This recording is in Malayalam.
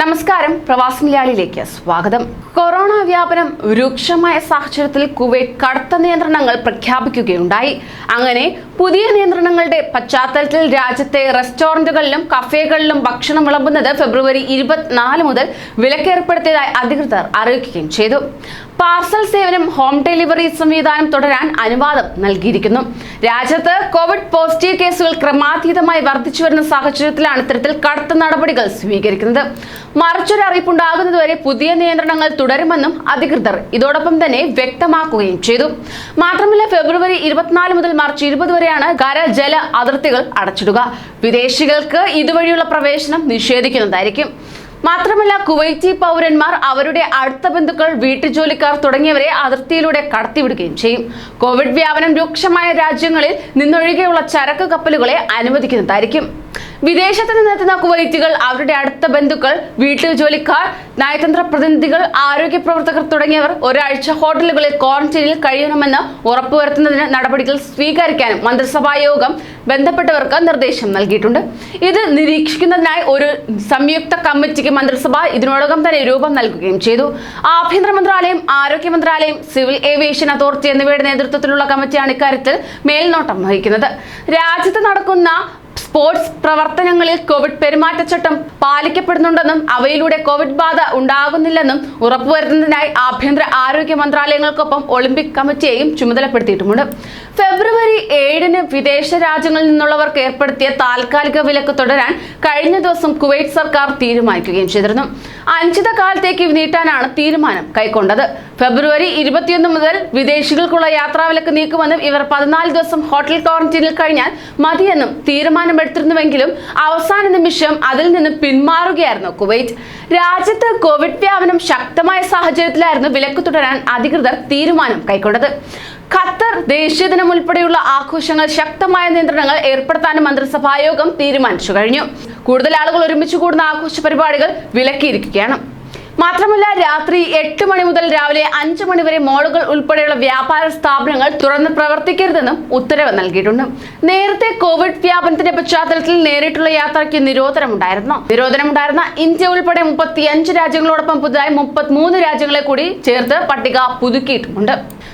നമസ്കാരം. പ്രവാസി മലയാളിയിലേക്ക് സ്വാഗതം. കൊറോണ വ്യാപനം രൂക്ഷമായ സാഹചര്യത്തിൽ കുവൈറ്റ് കടുത്ത നിയന്ത്രണങ്ങൾ പ്രഖ്യാപിക്കുകയുണ്ടായി. അങ്ങനെ പുതിയ നിയന്ത്രണങ്ങളുടെ പശ്ചാത്തലത്തിൽ രാജ്യത്തെ റെസ്റ്റോറന്റുകളിലും കഫേകളിലും ഭക്ഷണം വിളമ്പുന്നത് ഫെബ്രുവരി ഇരുപത്തിനാല് മുതൽ വിലക്കേർപ്പെടുത്തിയതായി അധികൃതർ അറിയിക്കുകയും ചെയ്തു. പാർസൽ സേവനം ഹോം ഡെലിവറി സംവിധാനം തുടരാൻ അനുവാദം നൽകിയിരിക്കുന്നു. രാജ്യത്ത് കോവിഡ് പോസിറ്റീവ് കേസുകൾ ക്രമാതീതമായി വർദ്ധിച്ചു വരുന്ന സാഹചര്യത്തിലാണ് ഇത്തരത്തിൽ കടുത്ത നടപടികൾ സ്വീകരിക്കുന്നത്. മറിച്ചൊരു അറിയിപ്പുണ്ടാകുന്നതുവരെ പുതിയ നിയന്ത്രണങ്ങൾ തുടരുമെന്നും അധികൃതർ ഇതോടൊപ്പം തന്നെ വ്യക്തമാക്കുകയും ചെയ്തു. മാത്രമല്ല ഫെബ്രുവരി ഇരുപത്തിനാല് മുതൽ മാർച്ച് ഇരുപത് വരെയാണ് കര ജല അതിർത്തികൾ അടച്ചിടുക. വിദേശികൾക്ക് ഇതുവഴിയുള്ള പ്രവേശനം നിഷേധിക്കുന്നതായിരിക്കും. മാത്രമല്ല കുവൈറ്റി പൗരന്മാർ അവരുടെ അടുത്ത ബന്ധുക്കൾ വീട്ടുജോലിക്കാർ തുടങ്ങിയവരെ അതിർത്തിയിലൂടെ കടത്തിവിടുകയും ചെയ്യും. കോവിഡ് വ്യാപനം രൂക്ഷമായ രാജ്യങ്ങളിൽ നിന്നൊഴികെയുള്ള ചരക്ക് കപ്പലുകളെ അനുവദിക്കുന്നതായിരിക്കും. വിദേശത്ത് നിന്നെത്തുന്ന കുവൈറ്റികൾ അവരുടെ അടുത്ത ബന്ധുക്കൾ വീട്ടുജോലിക്കാർ നയതന്ത്ര പ്രതിനിധികൾ ആരോഗ്യ പ്രവർത്തകർ തുടങ്ങിയവർ ഒരാഴ്ച ഹോട്ടലുകളിൽ ക്വാറന്റൈനിൽ കഴിയണമെന്ന് ഉറപ്പുവരുത്തുന്നതിന് നടപടികൾ സ്വീകരിക്കാനും മന്ത്രിസഭാ യോഗം ബന്ധപ്പെട്ടവർക്ക് നിർദ്ദേശം നൽകിയിട്ടുണ്ട്. ഇത് നിരീക്ഷിക്കുന്നതിനായി ഒരു സംയുക്ത കമ്മിറ്റിക്ക് മന്ത്രിസഭ ഇതിനോടകം തന്നെ രൂപം നൽകുകയും ചെയ്തു. ആഭ്യന്തര മന്ത്രാലയം ആരോഗ്യ മന്ത്രാലയം സിവിൽ ഏവിയേഷൻ അതോറിറ്റി എന്നിവയുടെ നേതൃത്വത്തിലുള്ള കമ്മിറ്റിയാണ് ഇക്കാര്യത്തിൽ മേൽനോട്ടം വഹിക്കുന്നത്. രാജ്യത്ത് നടക്കുന്ന സ്പോർട്സ് പ്രവർത്തനങ്ങളിൽ കോവിഡ് പെരുമാറ്റച്ചട്ടം പാലിക്കപ്പെടുന്നുണ്ടെന്നും അവയിലൂടെ കോവിഡ് ബാധ ഉണ്ടാകുന്നില്ലെന്നും ഉറപ്പുവരുത്തുന്നതിനായി ആഭ്യന്തര ആരോഗ്യ മന്ത്രാലയങ്ങൾക്കൊപ്പം ഒളിമ്പിക് കമ്മിറ്റിയെയും ചുമതലപ്പെടുത്തിയിട്ടുമുണ്ട്. ഫെബ്രുവരി ഏഴിന് വിദേശ രാജ്യങ്ങളിൽ നിന്നുള്ളവർക്ക് ഏർപ്പെടുത്തിയ താൽക്കാലിക വിലക്ക് തുടരാൻ കഴിഞ്ഞ ദിവസം കുവൈറ്റ് സർക്കാർ തീരുമാനിക്കുകയും ചെയ്തിരുന്നു. അനിശ്ചിത കാലത്തേക്ക് നീട്ടാനാണ് തീരുമാനം കൈക്കൊണ്ടത്. ഫെബ്രുവരി ഇരുപത്തിയൊന്ന് മുതൽ വിദേശികൾക്കുള്ള യാത്രാവിലക്ക് നീക്കുമെന്നും ഇവർ പതിനാല് ദിവസം ഹോട്ടൽ ക്വാറന്റീനിൽ കഴിഞ്ഞാൽ മതിയെന്നും തീരുമാനമെടുത്തിരുന്നുവെങ്കിലും അവസാന നിമിഷം അതിൽ നിന്ന് പിന്മാറുകയായിരുന്നു കുവൈറ്റ്. രാജ്യത്ത് കോവിഡ് വ്യാപനം ശക്തമായ സാഹചര്യത്തിലായിരുന്നു വിലക്ക് തുടരാൻ അധികൃതർ തീരുമാനം കൈക്കൊണ്ടത്. ഖത്തർ ദേശീയ ദിനം ഉൾപ്പെടെയുള്ള ആഘോഷങ്ങൾ ശക്തമായ നിയന്ത്രണങ്ങൾ ഏർപ്പെടുത്താനും മന്ത്രിസഭായോഗം തീരുമാനിച്ചു കഴിഞ്ഞു. കൂടുതൽ ആളുകൾ ഒരുമിച്ച് കൂടുന്ന ആഘോഷ പരിപാടികൾ വിലക്കിയിരിക്കുകയാണ്. മാത്രമല്ല രാത്രി എട്ട് മണി മുതൽ രാവിലെ അഞ്ച് മണി വരെ മോളുകൾ ഉൾപ്പെടെയുള്ള വ്യാപാര സ്ഥാപനങ്ങൾ തുറന്ന് പ്രവർത്തിക്കരുതെന്നും ഉത്തരവ് നൽകിയിട്ടുണ്ട്. നേരത്തെ കോവിഡ് വ്യാപനത്തിന്റെ പശ്ചാത്തലത്തിൽ നേരിട്ടുള്ള യാത്രയ്ക്ക് നിരോധനമുണ്ടായിരുന്നു. നിരോധനമുണ്ടായിരുന്ന ഇന്ത്യ ഉൾപ്പെടെ മുപ്പത്തിയഞ്ച് രാജ്യങ്ങളോടൊപ്പം പുതുതായി മുപ്പത്തിമൂന്ന് രാജ്യങ്ങളെ കൂടി ചേർത്ത് പട്ടിക പുതുക്കിയിട്ടുമുണ്ട്.